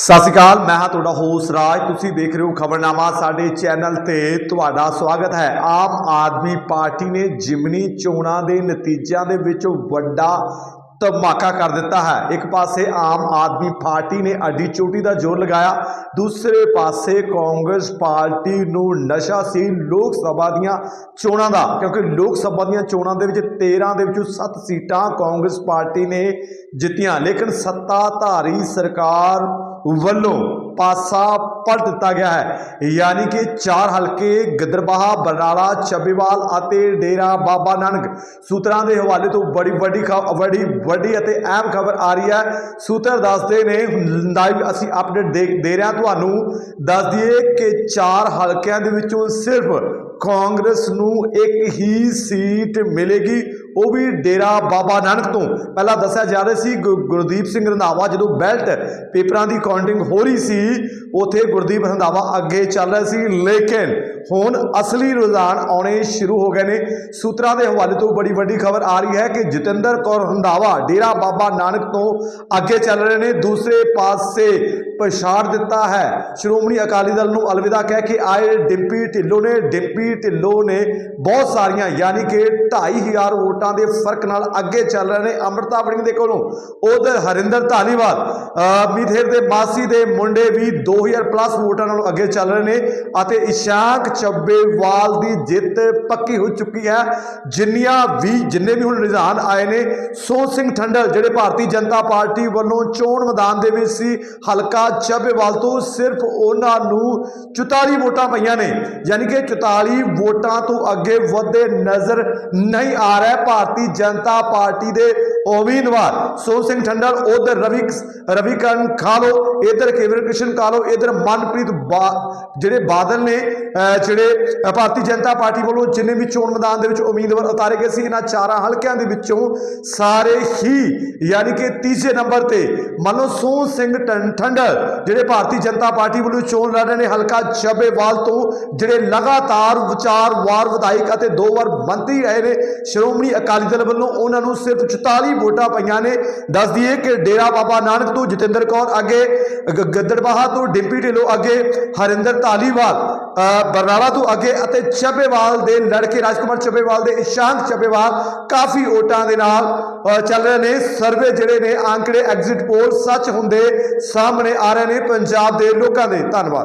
ਸਤਿ ਸ਼੍ਰੀ ਅਕਾਲ, ਮੈਂ ਹਾਂ ਤੁਹਾਡਾ ਹੋਸ ਰਾਜ। ਤੁਸੀਂ ਦੇਖ ਰਹੇ ਹੋ ਖਬਰਨਾਮਾ, ਸਾਡੇ ਚੈਨਲ ਤੇ ਤੁਹਾਡਾ ਸਵਾਗਤ ਹੈ। ਆਮ ਆਦਮੀ ਪਾਰਟੀ ਨੇ ਜਿਮਨੀ ਚੋਣਾਂ ਦੇ ਨਤੀਜਿਆਂ ਦੇ ਵਿੱਚ ਵੱਡਾ ਧਮਾਕਾ ਕਰ ਦਿੱਤਾ ਹੈ। ਇੱਕ ਪਾਸੇ ਆਮ ਆਦਮੀ ਪਾਰਟੀ ਨੇ ਅੱਡੀ ਚੋਟੀ ਦਾ ਜ਼ੋਰ ਲਗਾਇਆ, ਦੂਸਰੇ ਪਾਸੇ ਕਾਂਗਰਸ ਪਾਰਟੀ ਨੂੰ ਨਸ਼ਾ ਸੀ ਲੋਕ ਸਭਾ ਦੀਆਂ ਚੋਣਾਂ ਦਾ, ਕਿਉਂਕਿ ਲੋਕ ਸਭਾ ਦੀਆਂ ਚੋਣਾਂ ਦੇ ਵਿੱਚ 13 ਦੇ ਵਿੱਚੋਂ 7 ਸੀਟਾਂ ਕਾਂਗਰਸ ਪਾਰਟੀ ਨੇ ਜਿੱਤੀਆਂ। ਲੇਕਿਨ ਸੱਤਾਧਾਰੀ ਸਰਕਾਰ ਵੱਲੋਂ ਪਾਸਾ ਪਲਟ ਦਿੱਤਾ ਗਿਆ ਹੈ। ਯਾਨੀ ਕਿ ਚਾਰ ਹਲਕੇ ਗਿੱਦਰਬਾਹਾ ਬਰਨਾਲਾ ਚੱਬੇਵਾਲ ਅਤੇ ਡੇਰਾ ਬਾਬਾ ਨਾਨਕ ਸੂਤਰਾਂ ਦੇ ਹਵਾਲੇ ਤੋਂ ਬੜੀ ਵੱਡੀ ਖ- ਬੜੀ ਵੱਡੀ ਅਤੇ ਅਹਿਮ ਖਬਰ ਆ ਰਹੀ ਹੈ। ਸੂਤਰ ਦੱਸਦੇ ਨੇ, ਲਾਈਵ ਅਸੀਂ ਅਪਡੇਟ ਦੇ ਦੇ ਰਹੇ ਹਾਂ। ਤੁਹਾਨੂੰ ਦੱਸ ਦਈਏ ਕਿ ਚਾਰ ਹਲਕਿਆਂ ਦੇ ਵਿੱਚੋਂ ਸਿਰਫ ਕਾਂਗਰਸ ਨੂੰ ਇੱਕ ਹੀ ਸੀਟ ਮਿਲੇਗੀ, ਉਹ ਵੀ ਡੇਰਾ ਬਾਬਾ ਨਾਨਕ ਤੋਂ। ਪਹਿਲਾਂ ਦੱਸਿਆ ਜਾ ਰਿਹਾ ਸੀ, ਗੁ- ਗੁਰਦੀਪ ਸਿੰਘ ਰੰਧਾਵਾ ਜਦੋਂ ਬੈਲਟ ਪੇਪਰਾਂ ਦੀ ਕਾਊਂਟਿੰਗ ਹੋ ਰਹੀ ਸੀ, ਉਥੇ ਗੁਰਦੀਪ ਰੰਧਾਵਾ ਅੱਗੇ ਚੱਲ ਰਿਹਾ ਸੀ, ਲੇਕਿਨ ਹੁਣ ਅਸਲੀ ਰੁਝਾਨ ਆਉਣੇ ਸ਼ੁਰੂ ਹੋ ਗਏ ਨੇ। ਸੂਤਰਾਂ ਦੇ ਹਵਾਲੇ ਤੋਂ ਬੜੀ ਵੱਡੀ ਖਬਰ ਆ ਰਹੀ ਹੈ ਕਿ ਜਤਿੰਦਰ ਕੌਰ ਰੰਧਾਵਾ ਡੇਰਾ ਬਾਬਾ ਨਾਨਕ ਤੋਂ ਅੱਗੇ ਚੱਲ ਰਹੇ ਨੇ। ਦੂਸਰੇ ਪਾਸੇ ਪਛਾੜ ਦਿੱਤਾ ਹੈ। ਸ਼੍ਰੋਮਣੀ ਅਕਾਲੀ ਦਲ ਨੂੰ ਅਲਵਿਦਾ ਕਹਿ ਕੇ ਆਏ ਡਿੰਪੀ ਢਿੱਲੋਂ ਨੇ। ਡਿੰਪੀ ਢਿੱਲੋਂ ਨੇ ਬਹੁਤ ਸਾਰੀਆਂ, ਯਾਨੀ ਕਿ 2500 ਵੋਟਾਂ ਦੇ ਫ਼ਰਕ ਨਾਲ ਅੱਗੇ ਚੱਲ ਰਹੇ ਨੇ ਅੰਮ੍ਰਿਤਾ ਬੜਿੰਗ ਦੇ ਕੋਲੋਂ। ਉਧਰ ਹਰਿੰਦਰ ਧਾਲੀਵਾਲ ਮੀਥੇਰ ਦੇ ਮਾਸੀ ਦੇ ਮੁੰਡੇ ਵੀ 2000 ਪਲੱਸ ਵੋਟਾਂ ਨਾਲ ਅੱਗੇ ਚੱਲ ਰਹੇ ਨੇ ਅਤੇ ਇਸ਼ਾਕ ਚੱਬੇਵਾਲ ਦੀ ਜਿੱਤ ਪੱਕੀ ਹੋ ਚੁੱਕੀ ਹੈ। ਜਿੰਨੀਆਂ ਵੀ, ਜਿੰਨੇ ਵੀ ਹੁਣ ਰੁਝਾਨ ਆਏ ਨੇ ਸੋਹ ਸਿੰਘ ਠੰਡਲ ਜਿਹੜੇ ਭਾਰਤੀ ਜਨਤਾ ਪਾਰਟੀ ਵੱਲੋਂ ਚੋਣ ਮੈਦਾਨ ਦੇ ਵਿੱਚ ਸੀ, ਹਲਕਾ ਚੱਬੇਵਾਲ ਤੋਂ ਸਿਰਫ ਉਹਨਾਂ ਨੂੰ 44 ਵੋਟਾਂ ਪਈਆਂ ਨੇ। ਯਾਨੀ ਕਿ 44 ਵੋਟਾਂ ਤੋਂ ਅੱਗੇ ਵਧਦੇ ਨਜ਼ਰ ਨਹੀਂ ਆ ਰਿਹਾ। ਭਾਰਤੀ ਜਨਤਾ ਪਾਰਟੀ ਦੇ ਉਮੀਦਵਾਰ ਸੋਮ ਸਿੰਘ ਠੰਡਲ ਉਧਰ ਰਵੀ ਰਵੀਕਰਨ ਖਾਲੋ ਇਧਰ ਕੇਵਰ ਕ੍ਰਿਸ਼ਨ ਕਾਲੋ ਇਧਰ ਮਨਪ੍ਰੀਤ ਬਾ- ਜਿਹੜੇ ਬਾਦਲ ਨੇ ਅਹ ਜਿਹੜੇ ਭਾਰਤੀ ਜਨਤਾ ਪਾਰਟੀ ਵੱਲੋਂ ਜਿੰਨੇ ਵੀ ਚੋਣ ਮੈਦਾਨ ਦੇ ਵਿੱਚ ਉਮੀਦਵਾਰ ਉਤਾਰੇ ਗਏ ਸੀ ਇਹਨਾਂ ਚਾਰਾਂ ਹਲਕਿਆਂ ਦੇ ਵਿੱਚੋਂ ਸਾਰੇ ਹੀ ਯਾਨੀ ਕਿ ਤੀਜੇ ਨੰਬਰ ਤੇ ਮੰਨ ਸੋਮ ਸਿੰਘ ਠੰ- ਠੰਡਲ ਜਿਹੜੇ ਭਾਰਤੀ ਜਨਤਾ ਪਾਰਟੀ ਵੱਲੋਂ ਚੋਣ ਲੜ ਰਹੇ ਨੇ ਹਲਕਾ ਚੱਬੇਵਾਲ ਤੋਂ ਜਿਹੜੇ ਲਗਾਤਾਰ ਵਿਚਾਰ ਵਾਰ ਵਿਧਾਇਕ ਅਤੇ ਦੋ ਵਾਰ ਮੰਤਰੀ ਰਹੇ ਨੇ ਸ਼੍ਰੋਮਣੀ ਅਕਾਲੀ ਦਲ ਵੱਲੋਂ ਉਹਨਾਂ ਨੂੰ ਸਿਰਫ 44 ਵੋਟਾਂ ਪਈਆਂ ਨੇ। ਦੱਸ ਦਈਏ ਕਿ ਡੇਰਾ ਬਾਬਾ ਨਾਨਕ ਤੋਂ ਜਤਿੰਦਰ ਕੌਰ ਅੱਗੇ ਗ- ਤੋਂ ਡਿੰਪੀ ਢਿੱਲੋਂ ਅੱਗੇ ਹਰਿੰਦਰ ਧਾਲੀਵਾਲ ਅ, ਬਰਨਾਲਾ ਤੋਂ ਅੱਗੇ ਅਤੇ ਚੱਬੇਵਾਲ ਦੇ ਲੜਕੇ ਰਾਜਕੁਮਾਰ ਚੱਬੇਵਾਲ ਦੇ ਇਸ਼ਾਂਤ ਚੱਬੇਵਾਲ ਕਾਫੀ ਵੋਟਾਂ ਦੇ ਨਾਲ ਚੱਲ ਰਹੇ ਨੇ। ਸਰਵੇ ਜਿਹੜੇ ਨੇ ਆંકੜੇ ਐਗਜ਼ਿਟ ਪੋਲ ਸੱਚ ਹੁੰਦੇ ਸਾਹਮਣੇ ਆ ਰਹੇ ਨੇ। ਪੰਜਾਬ ਦੇ ਲੋਕਾਂ ਦੇ ਧੰਨਵਾਦ।